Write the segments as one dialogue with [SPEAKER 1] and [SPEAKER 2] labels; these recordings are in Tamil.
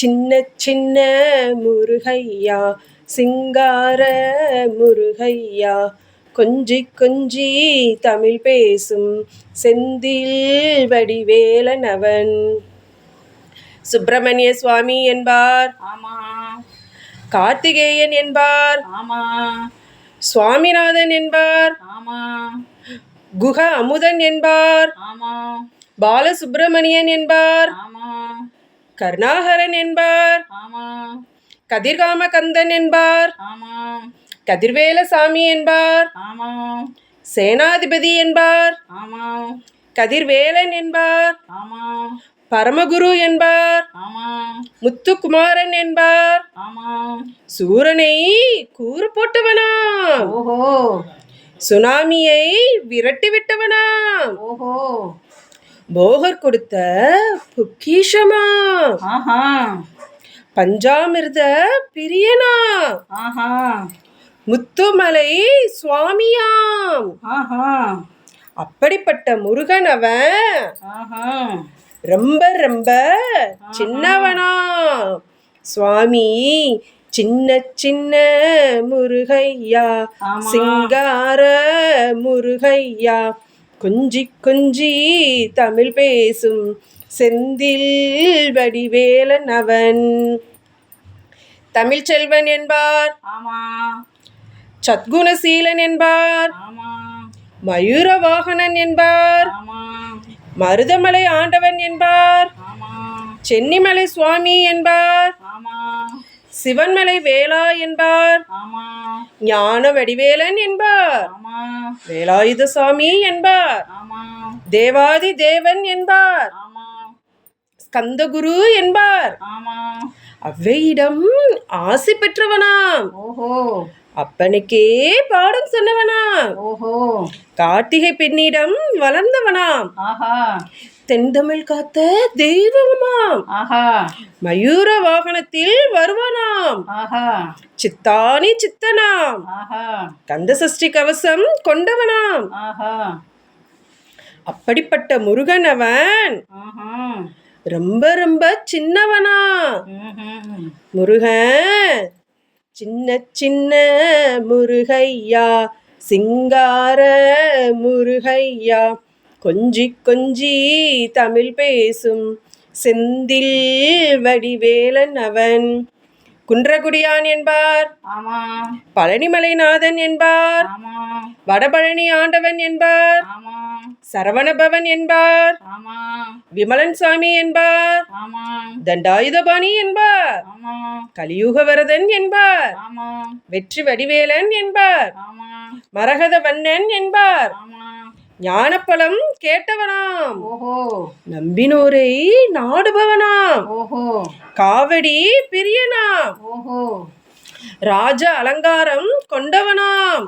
[SPEAKER 1] சின்ன சின்ன முருகையா சிங்கார முருகையா. கொஞ்சி கொஞ்சி தமிழ் பேசும் செந்தில் வடிவேலன் அவன் சுப்பிரமணிய சுவாமி என்பார்.
[SPEAKER 2] ஆமா.
[SPEAKER 1] கார்த்திகேயன் என்பார்.
[SPEAKER 2] ஆமா.
[SPEAKER 1] சுவாமிநாதன் என்பார்.
[SPEAKER 2] ஆமா.
[SPEAKER 1] குக அமுதன் என்பார்.
[SPEAKER 2] ஆமா.
[SPEAKER 1] பாலசுப்பிரமணியன் என்பார்.
[SPEAKER 2] ஆமா.
[SPEAKER 1] கருணாகரன் என்பார். கதிர்காம கந்தன் என்பார்.
[SPEAKER 2] ஆமா.
[SPEAKER 1] கதிர்வேலசாமி என்பார். சேனாதிபதி என்பார். கதிர்வேலன் என்பார். பரமகுரு என்பார். முத்துக்குமாரன் என்பார். சூரனை கூறு போட்டவனாம்
[SPEAKER 2] ஓஹோ.
[SPEAKER 1] சுனாமியை விரட்டி விட்டவனாம்
[SPEAKER 2] ஓஹோ.
[SPEAKER 1] போகர் கொடுத்த பொக்கிஷமாம்
[SPEAKER 2] ஆஹா.
[SPEAKER 1] பஞ்சாமிர்த பிரியனா?
[SPEAKER 2] ஆஹா.
[SPEAKER 1] முத்துமலை சுவாமியாம்.
[SPEAKER 2] ஆஹா.
[SPEAKER 1] அப்படிப்பட்ட முருகன் அவன்.
[SPEAKER 2] ஆஹா.
[SPEAKER 1] ரொம்ப ரொம்ப சின்னவனா. சுவாமி சின்ன சின்ன முருகையா. சிங்கார முருகையா. கொஞ்சி கொஞ்சி தமிழ் பேசும் செந்தில் வடிவேலன் அவன். தமிழ்ச்செல்வன் என்பார்.
[SPEAKER 2] ஆமா.
[SPEAKER 1] சத்குணசீலன் என்பார். மயூர வாகனன் என்பார். மருதமலை ஆண்டவன் என்பார். சென்னிமலை சுவாமி என்பார். சிவன்மலை வேளா என்பார்.
[SPEAKER 2] ஆமா.
[SPEAKER 1] ஞான வடிவேலன் என்பார்.
[SPEAKER 2] ஆமா.
[SPEAKER 1] வேலாயுத சுவாமி என்பார்.
[SPEAKER 2] ஆமா.
[SPEAKER 1] தேவாதி தேவன் என்பார்.
[SPEAKER 2] ஆமா.
[SPEAKER 1] ஸ்கந்தகுரு என்பார்.
[SPEAKER 2] ஆமா.
[SPEAKER 1] அவ்வையிடம் ஆசி பெற்றவனாம்.
[SPEAKER 2] ஓஹோ.
[SPEAKER 1] அப்பனுக்கே பாடம் சொன்னவனாம்.
[SPEAKER 2] ஓஹோ.
[SPEAKER 1] கார்த்திகை பெண்ணிடம் வளர்ந்தவனாம்.
[SPEAKER 2] ஆஹா.
[SPEAKER 1] தென்தமிழ் காத்த தெய்வமாம்.
[SPEAKER 2] ஆஹா.
[SPEAKER 1] மயூர வாகனத்தில் வருவானாம்.
[SPEAKER 2] ஆஹா.
[SPEAKER 1] சித்தானி சித்தனாம்.
[SPEAKER 2] ஆஹா.
[SPEAKER 1] கந்த சஷ்டி கவசம் கொண்டவனாம்.
[SPEAKER 2] ஆஹா.
[SPEAKER 1] அப்படிப்பட்ட முருகன் அவன்.
[SPEAKER 2] ஆஹா.
[SPEAKER 1] ரொம்ப ரொம்ப சின்னவனா. முருகன் சின்ன சின்ன முருகையா சிங்கார முருகையா. கொஞ்சி கொஞ்சி தமிழ் பேசும் செந்தில் வடிவேலன் அவன். குன்றகுடியான் என்பார். பழனிமலைநாதன் என்பார். வடபழனி ஆண்டவன் என்பார். சரவணபவன் என்பார்.
[SPEAKER 2] ஆமா.
[SPEAKER 1] விமலன் சாமி என்பார். தண்டாயுதபாணி என்பார்.
[SPEAKER 2] ஆமா.
[SPEAKER 1] கலியுக வரதன் என்பார்.
[SPEAKER 2] ஆமா.
[SPEAKER 1] வெற்றி வடிவேலன் என்பார். மரகத வண்ணன் என்பார். ஞானப்பழம் கேட்டவனாம்.
[SPEAKER 2] ஓஹோ.
[SPEAKER 1] நம்பினோரை நாடுபவனாம்.
[SPEAKER 2] ஓஹோ.
[SPEAKER 1] காவடி பிரியனாம்.
[SPEAKER 2] ஓஹோ.
[SPEAKER 1] ராஜ அலங்காரம் கொண்டவனாம்.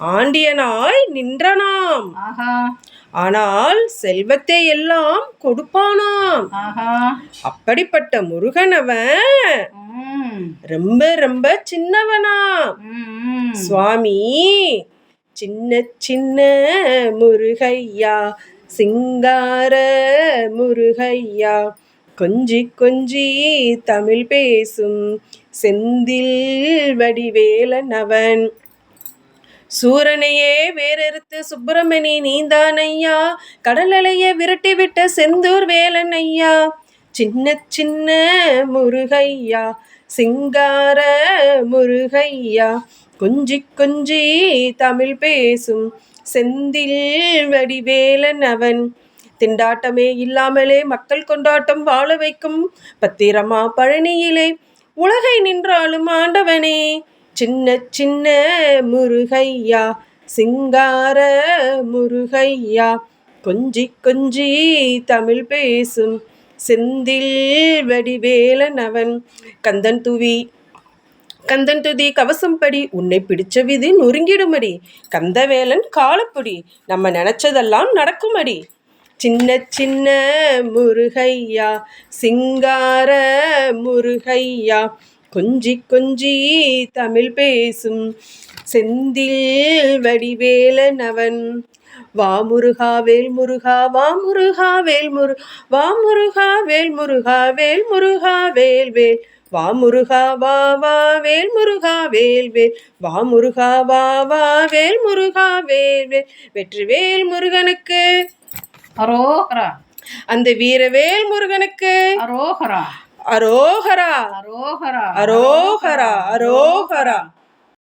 [SPEAKER 1] ஆண்டியனாய் நின்றனாம். ஆனால் செல்வத்தை எல்லாம் கொடுப்பானாம். அப்படிப்பட்ட முருகன் அவன் ரொம்ப ரொம்ப சின்னவனாம்.
[SPEAKER 2] ம்.
[SPEAKER 1] சுவாமி சின்ன சின்ன முருகையா சிங்கார முருகையா. கொஞ்சி கொஞ்சி தமிழ் பேசும் செந்தில் வடிவேலன் அவன். சூரனையே வேறறுத்து சுப்பிரமணி நீந்தான் ஐயா கடலலைய விரட்டிவிட்ட செந்தூர் வேலன் ஐயா. சின்ன சின்ன முருகையா சிங்கார முருகையா. கொஞ்சி கொஞ்சி தமிழ் பேசும் செந்தில் வடிவேலன் அவன். திண்டாட்டமே இல்லாமலே மக்கள் கொண்டாட்டம் வாழ வைக்கும் பத்திரமா பழனியிலே. உலகை நின்றாலும் ஆண்டவனே சின்ன சின்ன முருகையா சிங்கார முருகையா. கொஞ்சி கொஞ்சி தமிழ் பேசும் செந்தில் வடிவேலன் அவன் கந்தன் துவி கந்தன் துதி கவசம் படி உன்னை பிடிச்ச விதி நொறுங்கிடுமடி. கந்தவேலன் காலப்புடி நம்ம நினைச்சதெல்லாம் நடக்குமடி. சின்ன சின்ன முருகையா சிங்கார முருகையா கொஞ்சி கொஞ்சி தமிழ் பேசும் செந்தில் வடிவேலன் அவன் வா முருகா வேல் முருகா வா முருகா வேல் முரு வா முருகா வேல் முருகா வேல் முருகா வேல் வேல். வா முருகா வா வா வேல் முருகா வேல் வேல். வா முருகா வா வா வேல் முருகா வேல் வேல். வெற்றி வேல் முருகனுக்கு.
[SPEAKER 2] அரோகரா.
[SPEAKER 1] அந்த வீரவேல் முருகனுக்கு.
[SPEAKER 2] அரோகரா.
[SPEAKER 1] அரோகரா.
[SPEAKER 2] அரோகரா.
[SPEAKER 1] அரோகரா அரோகரா.